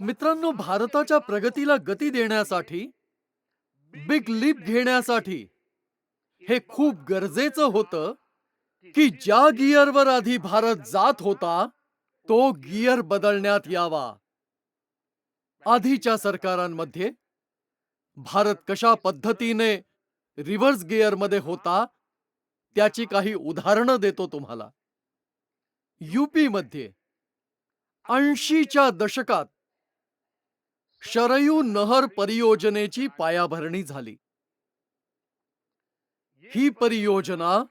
मित्रांनो भारताच्या प्रगतीला गती देण्यासाठी बिग लीप घेण्यासाठी हे खूप गरजेचं होतं की ज्या गिअरवर आधी भारत जात होता तो गिअर बदलण्यात यावा. आधीच्या सरकारांमध्ये भारत कशा पद्धतीने रिव्हर्स गिअरमध्ये होता त्याची काही उदाहरणं देतो तुम्हाला. युपी मध्ये ऐंशीच्या दशकात शरयू नहर परियोजनेची पायाभरणी झाली. ही परियोजना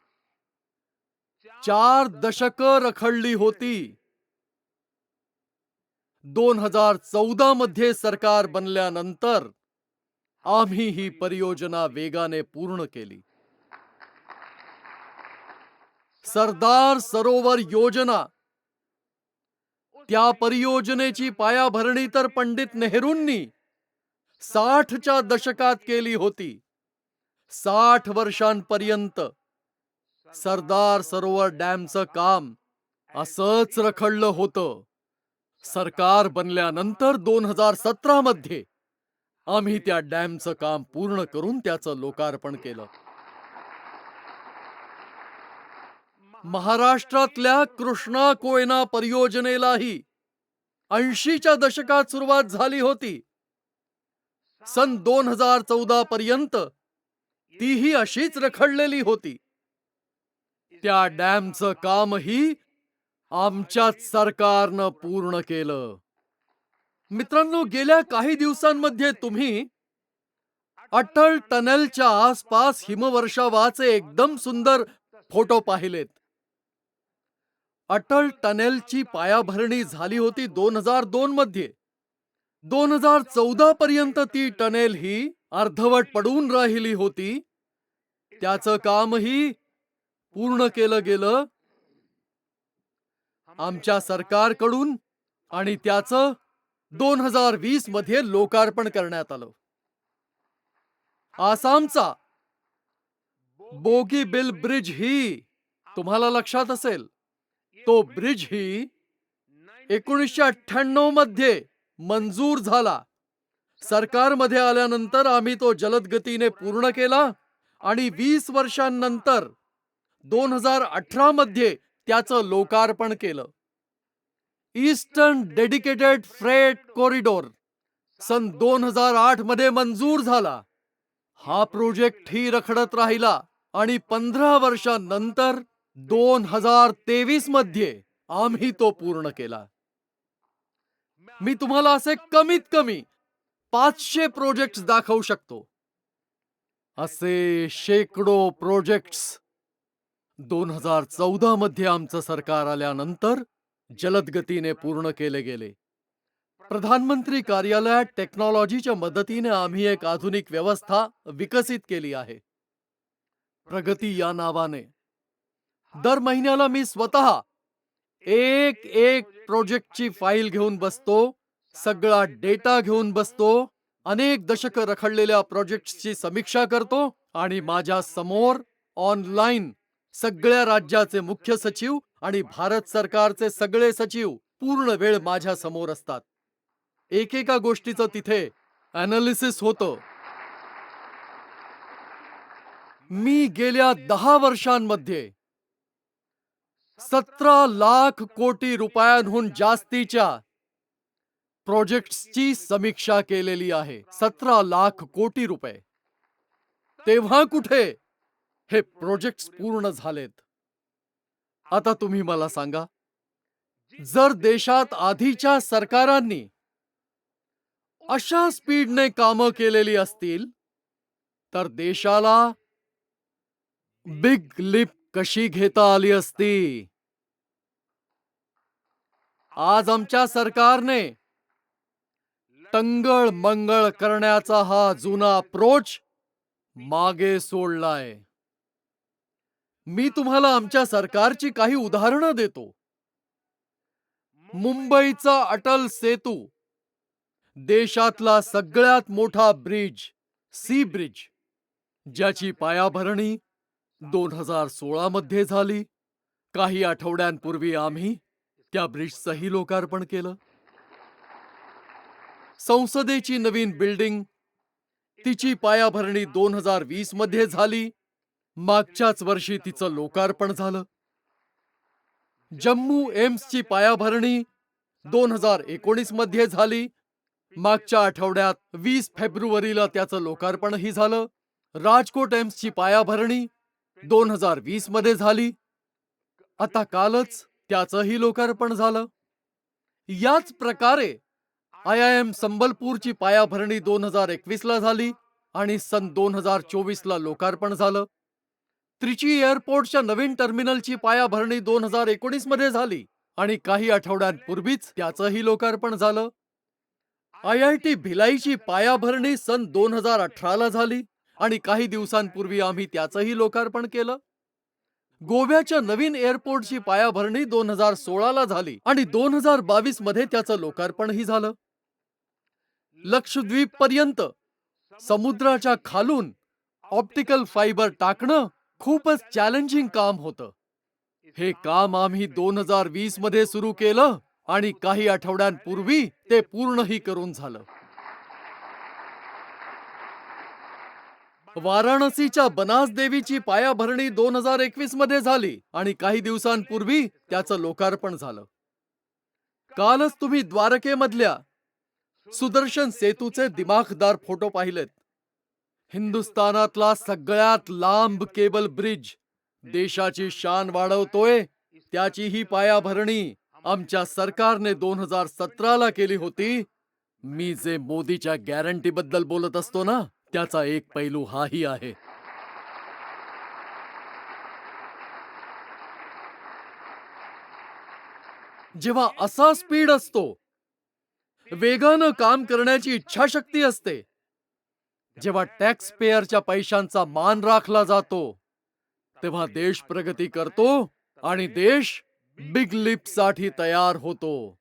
चार दशक रखडली होती. दोन हजार चौदा मध्ये सरकार बनल्यानंतर आम्ही ही परियोजना वेगाने पूर्ण केली. सरदार सरोवर योजना त्या परियोजनेची पायाभरणी तर पंडित नेहरूंनी साठच्या दशकात केली होती. साठ वर्षांपर्यंत सरदार सरोवर डॅमचं काम असंच रखडलं होतं. सरकार बनल्यानंतर दोन हजार सतरा मध्ये आम्ही त्या डॅमचं काम पूर्ण करून त्याचं लोकार्पण केलं. महाराष्ट्रातल्या कृष्णा कोयना परियोजनेलाही ऐंशीच्या दशकात सुरुवात झाली होती. सन दोन हजार चौदा पर्यंत तीही अशीच रखडलेली होती. त्या डॅमचं कामही आमच्याच सरकारनं पूर्ण केलं. मित्रांनो गेल्या काही दिवसांमध्ये तुम्ही अटल टनेलच्या आसपास हिमवर्षावाचे एकदम सुंदर फोटो पाहिलेत. अटल टनेलची पायाभरणी झाली होती दोन हजार दोन मध्ये. दोन हजार चौदा पर्यंत ती टनेल ही अर्धवट पडून राहिली होती. त्याचं कामही पूर्ण केलं गेलं. आमच्या सरकारकडून आणि त्याचं दोन हजार वीसमध्ये लोकार्पण करण्यात आलं. आसामचा बोगी बिल ब्रिज ही तुम्हाला लक्षात असेल. तो ब्रिज ही एकोणीसशे अठ्ठ्याण्णवमध्ये मंजूर झाला. सरकारमध्ये आल्यानंतर आम्ही तो जलद गतीने पूर्ण केला आणि वीस वर्षांनंतर दोन हजार अठरा मध्ये त्याचं लोकार्पण केलं. ईस्टर्न डेडिकेटेड फ्रेट कॉरिडोर सन दोन हजार आठमध्ये मंजूर झाला. हा प्रोजेक्ट ही रखडत राहिला आणि पंधरा वर्षांनंतर दोन हजार तेवीसमध्ये आम्ही तो पूर्ण केला. मी तुम्हाला असे कमीत कमी पाचशे प्रोजेक्ट्स दाखवू शकतो. असे शेकडो प्रोजेक्ट्स दोन हजार चौदा मध्ये आमचं सरकार आल्यानंतर जलदगतीने पूर्ण केले गेले. प्रधानमंत्री कार्यालयात टेक्नॉलॉजीच्या मदतीने आम्ही एक आधुनिक व्यवस्था विकसित केली आहे. प्रगती या नावाने दर महिन्याला मी स्वतः एक एक प्रोजेक्टची फाईल घेऊन बसतो सगळा डेटा घेऊन बसतो अनेक दशक रखडलेल्या प्रोजेक्टची समीक्षा करतो आणि माझ्यासमोर ऑनलाईन सगळ्या राज्याचे मुख्य सचिव आणि भारत सरकारचे सगळे सचिव पूर्ण वेळ माझ्यासमोर असतात. एकेका गोष्टीचं तिथे अनालिसिस होतं. मी गेल्या दहा वर्षांमध्ये सतरा लाख कोटी रुपयांहून जास्तीच्या प्रोजेक्ट्सची समीक्षा केलेली आहे. सतरा लाख कोटी रुपये. तेव्हा कुठे हे प्रोजेक्ट्स पूर्ण झालेत? आता तुम्ही मला सांगा. जर देशात आधीच्या सरकारांनी अशा स्पीडने कामं केलेली असतील तर देशाला बिग लिप कशी घेता आली असती? आज आमच्या सरकारने टंगळ मंगळ करण्याचा हा जुना अप्रोच मागे सोडलाय. मी तुम्हाला आमच्या सरकारची काही उदाहरणं देतो. मुंबईचा अटल सेतू देशातला सगळ्यात मोठा ब्रिज सी ब्रिज ज्याची पायाभरणी दोन हजार सोळा मध्ये झाली. काही आठवड्यांपूर्वी आम्ही त्या ब्रिजचंही लोकार्पण केलं. संसदेची नवीन बिल्डिंग तिची पायाभरणी दोन हजार वीसमध्ये झाली. मागच्याच वर्षी तिचं लोकार्पण झालं. जम्मू एम्सची पायाभरणी दोन हजार एकोणीसमध्ये झाली. मागच्या आठवड्यात वीस फेब्रुवारीला त्याचं लोकार्पणही झालं. राजकोट एम्सची पायाभरणी दोन हजार वीसमध्ये झाली. आता कालच त्याचंही लोकार्पण झालं. याच प्रकारे आय आय एम संबलपूरची पायाभरणी दोन हजार एकवीस ला झाली आणि सन दोन हजार चोवीस ला लोकार्पण झालं. त्रिची एअरपोर्टच्या नवीन टर्मिनलची पायाभरणी दोन हजार एकोणीसमध्ये झाली आणि काही आठवड्यांपूर्वीच त्याचंही लोकार्पण झालं. आय आय टी भिलाईची पायाभरणी सन दोन हजार अठराला झाली. आणि काही दिवसांपूर्वी आम्ही त्याचंही लोकार्पण केलं. गोव्याच्या नवीन एअरपोर्टची पायाभरणी दोन हजार सोळाला झाली आणि दोन हजार बावीसमध्ये त्याचं लोकार्पणही झालं. लक्षद्वीप पर्यंत समुद्राच्या खालून ऑप्टिकल फायबर टाकणं खूपच चॅलेंजिंग काम होतं. हे काम आम्ही दोन हजार वीसमध्ये सुरू केलं आणि काही आठवड्यांपूर्वी ते पूर्णही करून झालं. वाराणसीच्या बनास देवीची पायाभरणी दोन हजार एकवीसमध्ये झाली आणि काही दिवसांपूर्वी त्याचं लोकार्पण झालं. कालच तुम्ही द्वारकेमधल्या सुदर्शन सेतूचे दिमाखदार फोटो पाहिलेत. हिंदुस्थानातला सगळ्यात लांब केबल ब्रिज देशाची शान वाढवतोय त्याची ही पायाभरणी आमच्या सरकारने दोन हजार सतराला केली होती. मी जे मोदीच्या गॅरंटी बद्दल बोलत असतो ना त्याचा एक पैलू हाही आहे. जेव्हा असा स्पीड असतो वेगानं काम करण्याची इच्छाशक्ती असते. जेव्हा टॅक्स पेअरच्या पैशांचा मान राखला जातो तेव्हा देश प्रगती करतो आणि देश बिग लिपसाठी तयार होतो.